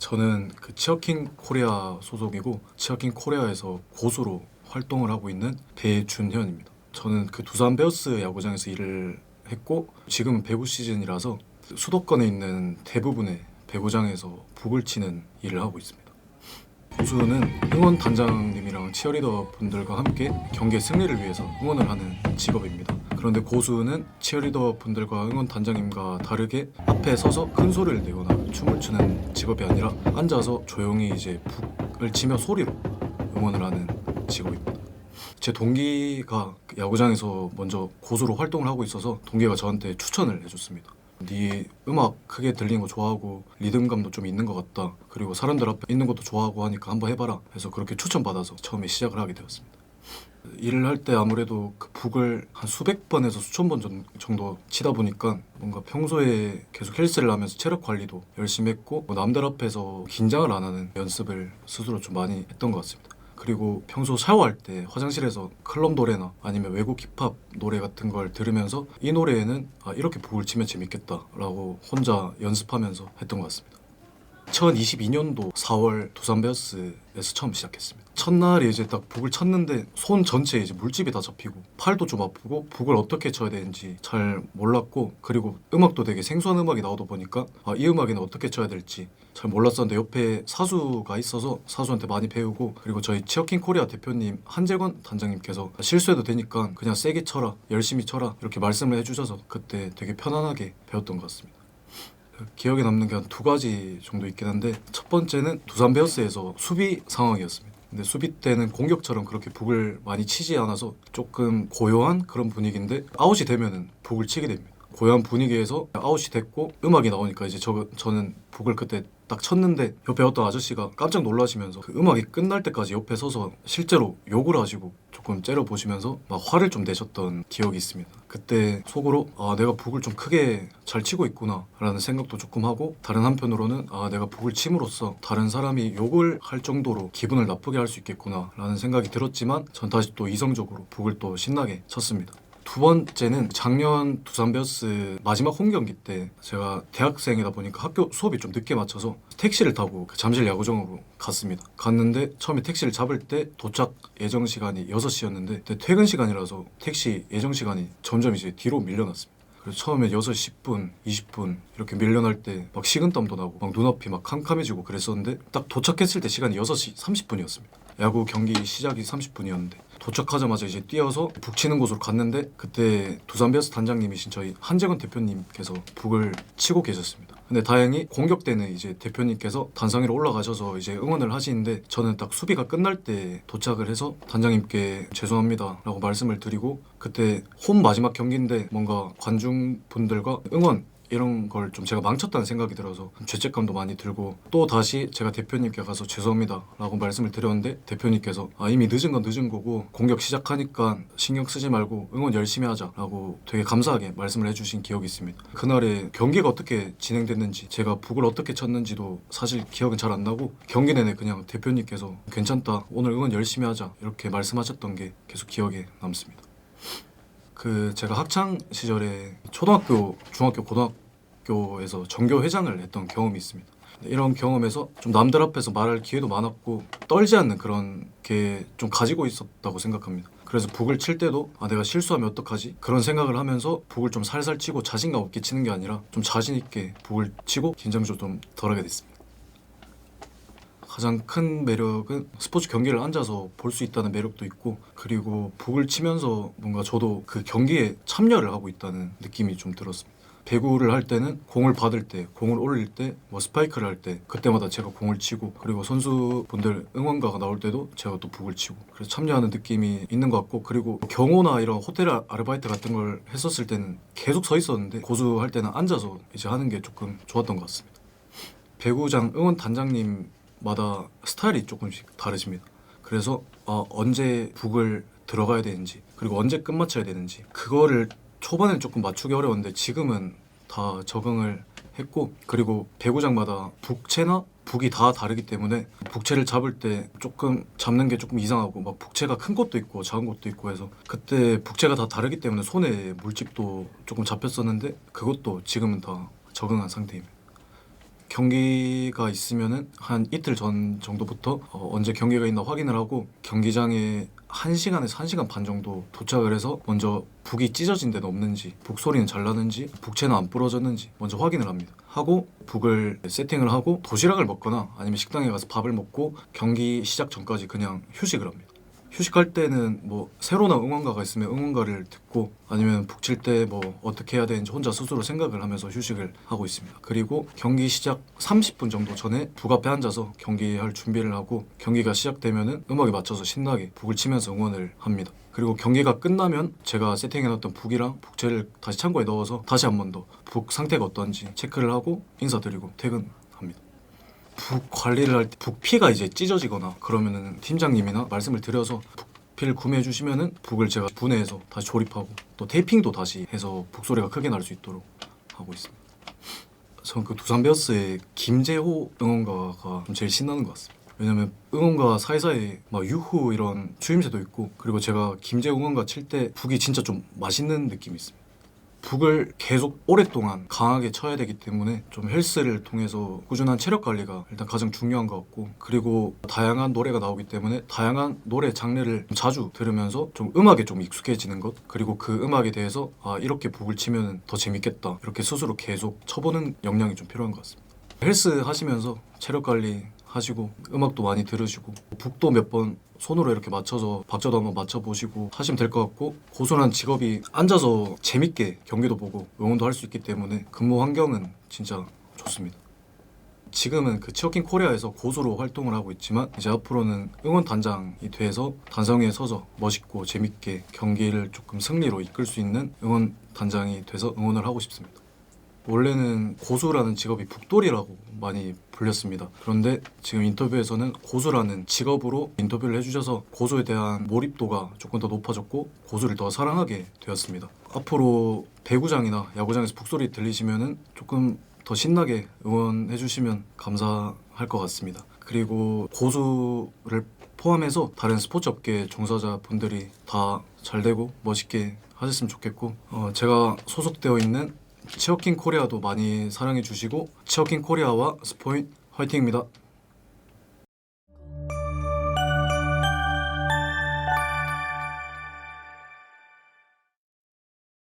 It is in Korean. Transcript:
저는 그 치어킹 코리아 소속이고 치어킹 코리아에서 고수로 활동을 하고 있는 배준현입니다. 저는 그 두산 베어스 야구장에서 일을 했고 지금은 배구 시즌이라서 수도권에 있는 대부분의 배구장에서 북을 치는 일을 하고 있습니다. 고수는 응원 단장님이랑 치어리더 분들과 함께 경기의 승리를 위해서 응원을 하는 직업입니다. 그런데 고수는 치어리더 분들과 응원 단장님과 다르게 앞에 서서 큰 소리를 내거나 춤을 추는 직업이 아니라 앉아서 조용히 이제 북을 치며 소리로 응원을 하는 직업입니다. 제 동기가 그 야구장에서 먼저 고수로 활동을 하고 있어서 동기가 저한테 추천을 해줬습니다. 네 음악 크게 들리는 거 좋아하고 리듬감도 좀 있는 것 같다. 그리고 사람들 앞에 있는 것도 좋아하고 하니까 한번 해봐라. 해서 그렇게 추천받아서 처음에 시작을 하게 되었습니다. 일을 할 때 아무래도 그 북을 한 수백 번에서 수천 번 정- 정도 치다 보니까 뭔가 평소에 계속 헬스를 하면서 체력 관리도 열심히 했고 뭐 남들 앞에서 긴장을 안 하는 연습을 스스로 좀 많이 했던 것 같습니다. 그리고 평소 샤워할 때 화장실에서 클럽 노래나 아니면 외국 힙합 노래 같은 걸 들으면서 이 노래에는 아, 이렇게 북을 치면 재밌겠다라고 혼자 연습하면서 했던 것 같습니다. 2022년도 4월 두산 베어스에서 처음 시작했습니다. 첫날에 이제 딱 북을 쳤는데 손 전체에 이제 물집이 다 잡히고 팔도 좀 아프고 북을 어떻게 쳐야 되는지 잘 몰랐고 그리고 음악도 되게 생소한 음악이 나오다 보니까 아, 이 음악에는 어떻게 쳐야 될지 잘 몰랐었는데 옆에 사수가 있어서 사수한테 많이 배우고 그리고 저희 치어킹 코리아 대표님 한재건 단장님께서 실수해도 되니까 그냥 세게 쳐라 열심히 쳐라 이렇게 말씀을 해주셔서 그때 되게 편안하게 배웠던 것 같습니다. 그 기억에 남는 게 한 두 가지 정도 있긴 한데 첫 번째는 두산 베어스에서 수비 상황이었습니다. 근데 수비 때는 공격처럼 그렇게 북을 많이 치지 않아서 조금 고요한 그런 분위기인데 아웃이 되면은 북을 치게 됩니다. 고요한 분위기에서 아웃이 됐고 음악이 나오니까 이제 저 저는 북을 그때 딱 쳤는데 옆에 어떤 아저씨가 깜짝 놀라시면서 그 음악이 끝날 때까지 옆에 서서 실제로 욕을 하시고 조금 째려 보시면서 막 화를 좀 내셨던 기억이 있습니다. 그때 속으로 아 내가 북을 좀 크게 잘 치고 있구나 라는 생각도 조금 하고 다른 한편으로는 아 내가 북을 침으로써 다른 사람이 욕을 할 정도로 기분을 나쁘게 할 수 있겠구나 라는 생각이 들었지만 전 다시 또 이성적으로 북을 또 신나게 쳤습니다. 두 번째는 작년 두산 베어스 마지막 홈 경기 때 제가 대학생이다 보니까 학교 수업이 좀 늦게 맞춰서 택시를 타고 그 잠실 야구장으로 갔습니다. 갔는데 처음에 택시를 잡을 때 도착 예정 시간이 6시였는데 퇴근 시간이라서 택시 예정 시간이 점점 이제 뒤로 밀려났습니다. 그래서 처음에 6시 10분, 20분 이렇게 밀려날 때 막 식은땀도 나고 막 눈앞이 막 캄캄해지고 그랬었는데 딱 도착했을 때 시간이 6시 30분이었습니다. 야구 경기 시작이 30분이었는데 도착하자마자 이제 뛰어서 북 치는 곳으로 갔는데 그때 두산 베어스 단장님이신 저희 한재건 대표님께서 북을 치고 계셨습니다. 근데 다행히 공격 때는 이제 대표님께서 단상 위로 올라가셔서 이제 응원을 하시는데 저는 딱 수비가 끝날 때 도착을 해서 단장님께 죄송합니다라고 말씀을 드리고 그때 홈 마지막 경기인데 뭔가 관중분들과 응원 이런 걸 좀 제가 망쳤다는 생각이 들어서 죄책감도 많이 들고 또 다시 제가 대표님께 가서 죄송합니다 라고 말씀을 드렸는데 대표님께서 아 이미 늦은 건 늦은 거고 공격 시작하니까 신경 쓰지 말고 응원 열심히 하자 라고 되게 감사하게 말씀을 해주신 기억이 있습니다. 그날에 경기가 어떻게 진행됐는지 제가 북을 어떻게 쳤는지도 사실 기억은 잘 안 나고 경기 내내 그냥 대표님께서 괜찮다 오늘 응원 열심히 하자 이렇게 말씀하셨던 게 계속 기억에 남습니다. 그 제가 학창 시절에 초등학교, 중학교, 고등학교 에서 전교 회장을 했던 경험이 있습니다. 이런 경험에서 좀 남들 앞에서 말할 기회도 많았고 떨지 않는 그런 게 좀 가지고 있었다고 생각합니다. 그래서 북을 칠 때도 아 내가 실수하면 어떡하지? 그런 생각을 하면서 북을 좀 살살 치고 자신감 없게 치는 게 아니라 좀 자신 있게 북을 치고 긴장도 좀 덜하게 됐습니다. 가장 큰 매력은 스포츠 경기를 앉아서 볼 수 있다는 매력도 있고 그리고 북을 치면서 뭔가 저도 그 경기에 참여를 하고 있다는 느낌이 좀 들었습니다. 배구를 할 때는 공을 받을 때, 공을 올릴 때, 뭐 스파이크를 할 때 그때마다 제가 공을 치고 그리고 선수분들 응원가가 나올 때도 제가 또 북을 치고 그래서 참여하는 느낌이 있는 것 같고 그리고 경호나 이런 호텔 아- 아르바이트 같은 걸 했었을 때는 계속 서 있었는데 고수 할 때는 앉아서 이제 하는 게 조금 좋았던 것 같습니다. 배구장 응원 단장님마다 스타일이 조금씩 다르십니다. 그래서 어, 언제 북을 들어가야 되는지 그리고 언제 끝마쳐야 되는지 그거를 초반엔 조금 맞추기 어려웠는데 지금은 다 적응을 했고 그리고 배구장마다 북채나 북이 다 다르기 때문에 북채를 잡을 때 조금 잡는 게 조금 이상하고 막 북채가 큰 것도 있고 작은 것도 있고 해서 그때 북채가 다 다르기 때문에 손에 물집도 조금 잡혔었는데 그것도 지금은 다 적응한 상태입니다. 경기가 있으면은 한 이틀 전 정도부터 어, 언제 경기가 있나 확인을 하고 경기장에 1시간에서 1시간 반 정도 도착을 해서 먼저 북이 찢어진 데는 없는지 북 소리는 잘 나는지 북채는 안 부러졌는지 먼저 확인을 합니다. 하고 북을 세팅을 하고 도시락을 먹거나 아니면 식당에 가서 밥을 먹고 경기 시작 전까지 그냥 휴식을 합니다. 휴식할 때는 뭐 새로 나온 응원가가 있으면 응원가를 듣고 아니면 북칠 때 뭐 어떻게 해야 되는지 혼자 스스로 생각을 하면서 휴식을 하고 있습니다. 그리고 경기 시작 30분 정도 전에 북 앞에 앉아서 경기할 준비를 하고 경기가 시작되면은 음악에 맞춰서 신나게 북을 치면서 응원을 합니다. 그리고 경기가 끝나면 제가 세팅해놨던 북이랑 북채를 다시 창고에 넣어서 다시 한 번 더 북 상태가 어떤지 체크를 하고 인사드리고 퇴근합니다. 북 관리를 할 때 북피가 이제 찢어지거나 그러면은 팀장님이나 말씀을 드려서 북피를 구매해 주시면은 북을 제가 분해해서 다시 조립하고 또 테이핑도 다시 해서 북 소리가 크게 날 수 있도록 하고 있습니다. 전그 두산 베어스의 김재호 응원가가 좀 제일 신나는 것 같습니다. 왜냐면 응원가 사이사이 막 유후 이런 추임새도 있고 그리고 제가 김재호 응원가 칠 때 북이 진짜 좀 맛있는 느낌이 있습니다. 북을 계속 오랫동안 강하게 쳐야 되기 때문에 좀 헬스를 통해서 꾸준한 체력 관리가 일단 가장 중요한 것 같고 그리고 다양한 노래가 나오기 때문에 다양한 노래 장르를 자주 들으면서 좀 음악에 좀 익숙해지는 것 그리고 그 음악에 대해서 아 이렇게 북을 치면 더 재밌겠다 이렇게 스스로 계속 쳐보는 역량이 좀 필요한 것 같습니다. 헬스 하시면서 체력 관리 하시고 음악도 많이 들으시고 북도 몇 번 손으로 이렇게 맞춰서 박자도 한번 맞춰보시고 하시면 될 것 같고 고소한 직업이 앉아서 재밌게 경기도 보고 응원도 할 수 있기 때문에 근무 환경은 진짜 좋습니다. 지금은 그 치어킹 코리아에서 고수로 활동을 하고 있지만 이제 앞으로는 응원 단장이 돼서 단상 위에 서서 멋있고 재밌게 경기를 조금 승리로 이끌 수 있는 응원 단장이 돼서 응원을 하고 싶습니다. 원래는 고수라는 직업이 북돌이라고 많이 불렸습니다. 그런데 지금 인터뷰에서는 고수라는 직업으로 인터뷰를 해주셔서 고수에 대한 몰입도가 조금 더 높아졌고 고수를 더 사랑하게 되었습니다. 앞으로 배구장이나 야구장에서 북소리 들리시면은 조금 더 신나게 응원해 주시면 감사할 것 같습니다. 그리고 고수를 포함해서 다른 스포츠 업계 종사자 분들이 다 잘 되고 멋있게 하셨으면 좋겠고 어, 제가 소속되어 있는 치어킹 코리아도 많이 사랑해 주시고 치어킹 코리아와 스포인 화이팅입니다.